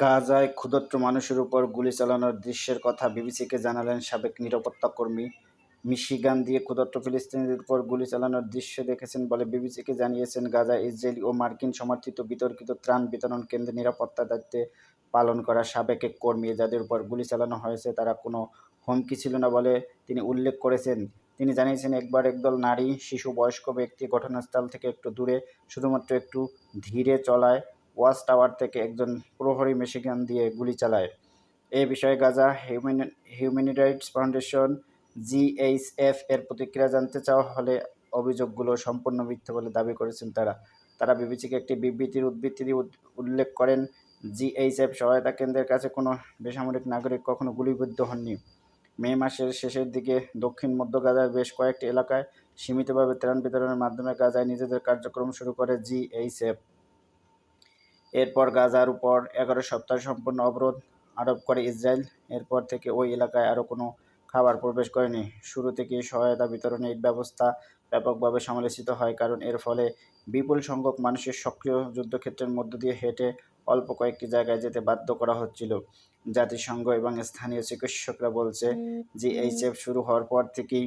গাজায় ক্ষুধার্ত মানুষের উপর গুলি চালানোর দৃশ্যের কথা বিবিসিকে জানালেন সাবেক নিরাপত্তা কর্মী। মিশিগান দিয়ে ক্ষুধার্ত ফিলিস্তিনিদের উপর গুলি চালানোর দৃশ্য দেখেছেন বলে বিবিসিকে জানিয়েছেন। গাজা ইসরায়েলি ও মার্কিন সমর্থিত বিতর্কিত ত্রাণ বিতরণ কেন্দ্রে নিরাপত্তা দায়িত্বে পালন করা সাবেক এক কর্মী, যাদের উপর গুলি চালানো হয়েছে তারা কোনো হুমকি ছিল না বলে তিনি উল্লেখ করেছেন। তিনি জানিয়েছেন, একবার একদল নারী, শিশু, বয়স্ক ব্যক্তি ঘটনাস্থল থেকে একটু দূরে, শুধুমাত্র একটু ধীরে চলায় ওয়াচ টাওয়ার থেকে একজন প্রহরী মেশিগান দিয়ে গুলি চালায়। এ বিষয়ে Gaza Human Human Rights Foundation GHF এর প্রতিক্রিয়া জানতে চাওয়া হলে অভিযোগগুলো সম্পূর্ণ মিথ্যে বলে দাবি করেছেন তারা। তারা বিবিসিকে একটি বিবৃতির উদ্বৃত্তি উল্লেখ করেন জিএইচএফ সহায়তা কেন্দ্রের কাছে কোনো বেসামরিক নাগরিক কখনো গুলিবিদ্ধ হননি। মে মাসের শেষের দিকে দক্ষিণ মধ্য গাজার বেশ কয়েকটি এলাকায় সীমিতভাবে ত্রাণ বিতরণের মাধ্যমে গাজায় নিজেদের কার্যক্রম শুরু করে জিএইচএফ এরপর গাজার উপর এগারো সপ্তাহ সম্পূর্ণ অবরোধ আরোপ করে ইসরায়েল। এরপর থেকে ওই এলাকায় আরও কোনো খাবার প্রবেশ করেনি। শুরু থেকেই সহায়তা বিতরণে এই ব্যবস্থা ব্যাপকভাবে সমালোচিত হয়, কারণ এর ফলে বিপুল সংখ্যক মানুষের সক্রিয় যুদ্ধক্ষেত্রের মধ্য দিয়ে হেঁটে অল্প কয়েকটি জায়গায় যেতে বাধ্য করা হচ্ছিল। জাতিসংঘ এবং স্থানীয় চিকিৎসকরা বলছে, জিএইচএফ শুরু হওয়ার পর থেকেই,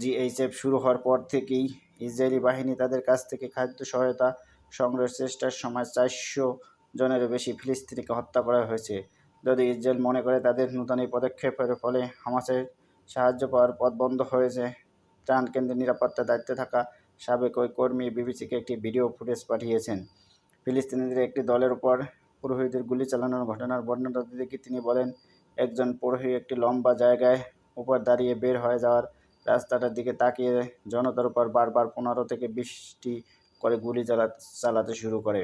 জিএইচএফ শুরু হওয়ার পর থেকেই ইসরায়েলি বাহিনী তাদের কাছ থেকে খাদ্য সহায়তা সংগ্রহের চেষ্টার সময় চারশো জনেরও বেশি ফিলিস্তিনিকে হত্যা করা হয়েছে। যদি ইসরায়েল মনে করে তাদের নূতন এই পদক্ষেপের ফলে হামাসের সাহায্য পাওয়ার পথ বন্ধ হয়েছে ত্রাণ কেন্দ্রের নিরাপত্তার দায়িত্বে থাকা সাবেক ওই কর্মী বিবিসিকে একটি ভিডিও ফুটেজ পাঠিয়েছেন। ফিলিস্তিনিদের একটি দলের উপর পুরোহিতদের গুলি চালানোর ঘটনার বর্ণনা গিয়ে তিনি বলেন, একজন পুরোহিত একটি লম্বা জায়গায় উপর দাঁড়িয়ে বের হয়ে যাওয়ার রাস্তাটার দিকে তাকিয়ে জনতার উপর বারবার পনেরো থেকে বিশটি করে গুলি চালা, চালাতে শুরু করে।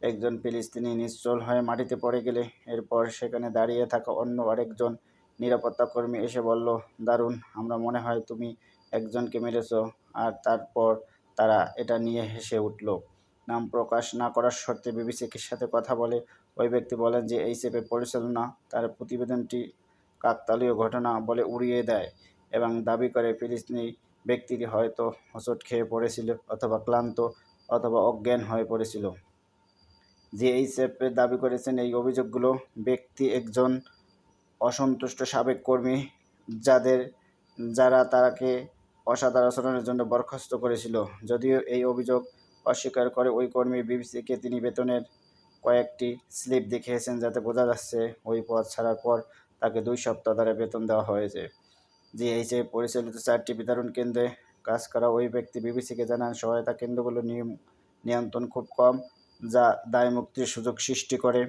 একজন ফিলিস্তিনি নিশ্চল হয়ে মাটিতে পড়ে গেলে এরপর সেখানে দাঁড়িয়ে থাকা অন্য আরেকজন নিরাপত্তা কর্মী এসে বলল, দারুণ, আমরা মনে হয় তুমি একজনকে মেরেছো। আর তারপর তারা এটা নিয়ে হেসে উঠল। নাম প্রকাশ না করার শর্তে বিবিসির সাথে কথা বলে। ওই ব্যক্তি বলেন যে, এই সেপের পরিচালনা, তার প্রতিবেদনটি কাকতালীয় ঘটনা বলে উড়িয়ে দেয় এবং দাবি করে ফিলিস্তিনি ব্যক্তিটি হয়তো হোঁচট খেয়ে পড়েছিল অথবা ক্লান্ত অথবা অজ্ঞান হয়ে পড়েছিল। জিএইচএফ দাবি করেছেন এই অভিযোগগুলো ব্যক্তি একজন অসন্তুষ্ট সাবেক কর্মী যাদের, যারা তাকে অসাধারণ আচরণের জন্য বরখাস্ত করেছিল। যদিও এই অভিযোগ অস্বীকার করে ওই কর্মী বিবিসিকে তিনি বেতনের কয়েকটি স্লিপ দেখিয়েছেন যাতে বোঝা যাচ্ছে ওই পদ ছাড়ার পর তাকে দুই সপ্তাহ ধরে বেতন দেওয়া হয়েছে। জিএইচএ পরিচালিত চারটি বিতরণ কেন্দ্রে কাজ করা ওই ব্যক্তি বিবিসিকে জানান, সহায়তা কেন্দ্রগুলো নিয়ম, নিয়ন্ত্রণ খুব কম, যা দায়মুক্তির সুযোগ সৃষ্টি করে।